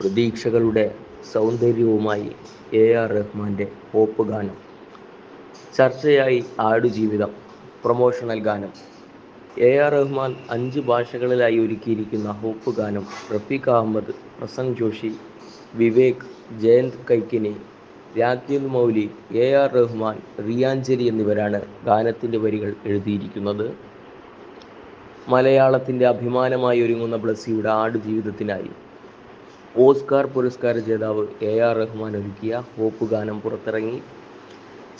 പ്രതീക്ഷകളുടെ സൗന്ദര്യവുമായി A R റഹ്മാന്റെ pop ഗാനം. ചർച്ചയായി ആടുജീവിതം പ്രൊമോഷണൽ ഗാനം. എ ആർ റഹ്മാൻ അഞ്ച് ഭാഷകളിലായി ഒരുക്കിയിരിക്കുന്ന ഹോപ്പ് ഗാനം റഫീഖ് അഹമ്മദ് പ്രസൻ ജോഷി വിവേക് ജയന്ത് കൈക്കിനി രാജീവ് മൗലി എ ആർ റഹ്മാൻ റിയാഞ്ജലി എന്നിവരാണ് ഗാനത്തിന്റെ വരികൾ എഴുതിയിരിക്കുന്നത്. മലയാളത്തിന്റെ അഭിമാനമായി ഒരുങ്ങുന്ന ബ്ലസ്സിയുടെ ആടുജീവിതത്തിനായി ഓസ്കാർ പുരസ്കാര ജേതാവ് എ ആർ റഹ്മാൻ ഒരുക്കിയ ഹോപ്പ് ഗാനം പുറത്തിറങ്ങി.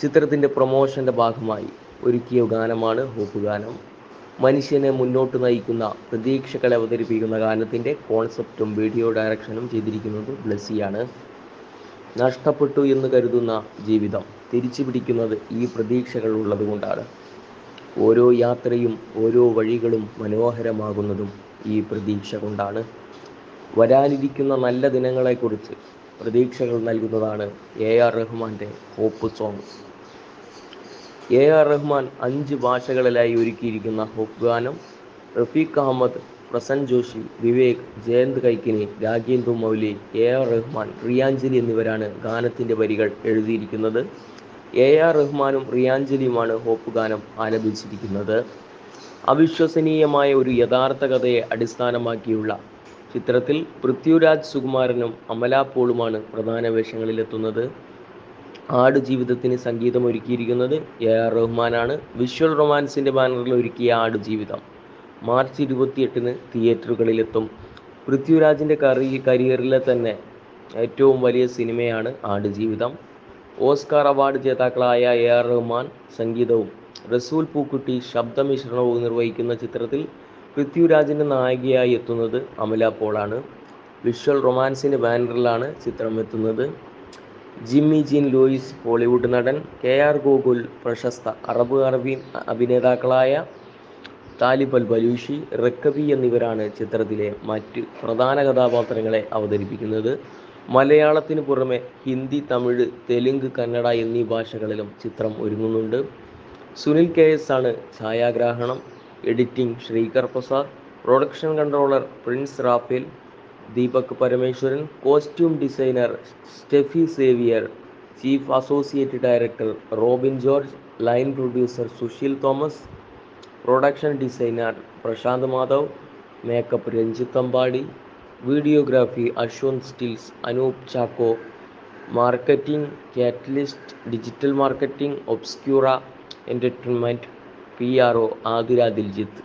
ചിത്രത്തിന്റെ പ്രൊമോഷന്റെ ഭാഗമായി ഒരുക്കിയ ഗാനമാണ് ഹോപ്പ് ഗാനം. മനുഷ്യനെ മുന്നോട്ട് നയിക്കുന്ന പ്രതീക്ഷകളെ അവതരിപ്പിക്കുന്ന ഗാനത്തിന്റെ കോൺസെപ്റ്റും വീഡിയോ ഡയറക്ഷനും ചെയ്തിരിക്കുന്നത് ബ്ലസ്സിയാണ്. നഷ്ടപ്പെട്ടു എന്ന് കരുതുന്ന ജീവിതം തിരിച്ചു പിടിക്കുന്നത് ഈ പ്രതീക്ഷകൾ ഉള്ളതുകൊണ്ടാണ്. ഓരോ യാത്രയും ഓരോ വഴികളും മനോഹരമാകുന്നതും ഈ പ്രതീക്ഷ കൊണ്ടാണ്. വരാനിരിക്കുന്ന നല്ല ദിനങ്ങളെക്കുറിച്ച് പ്രതീക്ഷകൾ നൽകുന്നതാണ് എ ആർ റഹ്മാന്റെ hope song. A R Rahman അഞ്ച് ഭാഷകളിലായി ഒരുക്കിയിരിക്കുന്ന ഹോപ്പ് ഗാനം റഫീഖ് അഹമ്മദ് പ്രസൻ ജോഷി വിവേക് ജയന്ത് കൈക്കിനി രാജേന്ദ്ര മൗലി എ ആർ റഹ്മാൻ റിയാഞ്ജലി എന്നിവരാണ് ഗാനത്തിന്റെ വരികൾ എഴുതിയിരിക്കുന്നത്. എ ആർ റഹ്മാനും റിയാഞ്ജലിയുമാണ് ഹോപ്പ് ഗാനം ആലപിച്ചിരിക്കുന്നത്. അവിശ്വസനീയമായ ഒരു യഥാർത്ഥ കഥയെ അടിസ്ഥാനമാക്കിയുള്ള ചിത്രത്തിൽ പൃഥ്വിരാജ് സുകുമാരനും അമല പോളുമാണ് പ്രധാന വേഷങ്ങളിലെത്തുന്നത്. ആട് ജീവിതത്തിന് സംഗീതം ഒരുക്കിയിരിക്കുന്നത് എ ആർ റഹ്മാനാണ്. വിഷ്വൽ റൊമാൻസിന്റെ ബാനറിൽ ഒരുക്കിയ ആട് ജീവിതം. മാർച്ച് ഇരുപത്തിയെട്ടിന് തിയേറ്ററുകളിലെത്തും. പൃഥ്വിരാജിന്റെ കറി കരിയറിലെ തന്നെ ഏറ്റവും വലിയ സിനിമയാണ് ആട് ജീവിതം. ഓസ്കാർ അവാർഡ് ജേതാക്കളായ എ ആർ റഹ്മാൻ സംഗീതവും. റസൂൽ പൂക്കുട്ടി ശബ്ദമിശ്രണവും നിർവഹിക്കുന്ന ചിത്രത്തിൽ പൃഥ്വിരാജിന്റെ നായികയായി എത്തുന്നത് അമല പോളാണ്. വിഷ്വൽ റൊമാൻസിന്റെ ബാനറിലാണ് ചിത്രം എത്തുന്നത്. ജിമ്മി ജീൻ ലൂയിസ് ബോളിവുഡ് നടൻ. കെ ആർ ഗോകുൽ പ്രശസ്ത അറബ് അറബി അഭിനേതാക്കളായ താലിബ് അൽ ബലൂഷി റക്കബി എന്നിവരാണ് ചിത്രത്തിലെ മറ്റ് പ്രധാന കഥാപാത്രങ്ങളെ അവതരിപ്പിക്കുന്നത്. മലയാളത്തിന് പുറമെ ഹിന്ദി തമിഴ് തെലുങ്ക് കന്നഡ എന്നീ ഭാഷകളിലും ചിത്രം ഒരുങ്ങുന്നുണ്ട്. സുനിൽ കെ എസ് ആണ് ഛായാഗ്രാഹണം. editing Srikar Prasad production controller Prince Raphael Deepak Parameswaran costume designer Steffi Xavier chief associate director Robin George line producer Sushil Thomas production designer Prashanth Madhav makeup Ranjith Ambadi videography Aswanth stills Anoop Chacko marketing catalyst digital marketing Obscura entertainment P R O Athira Diljith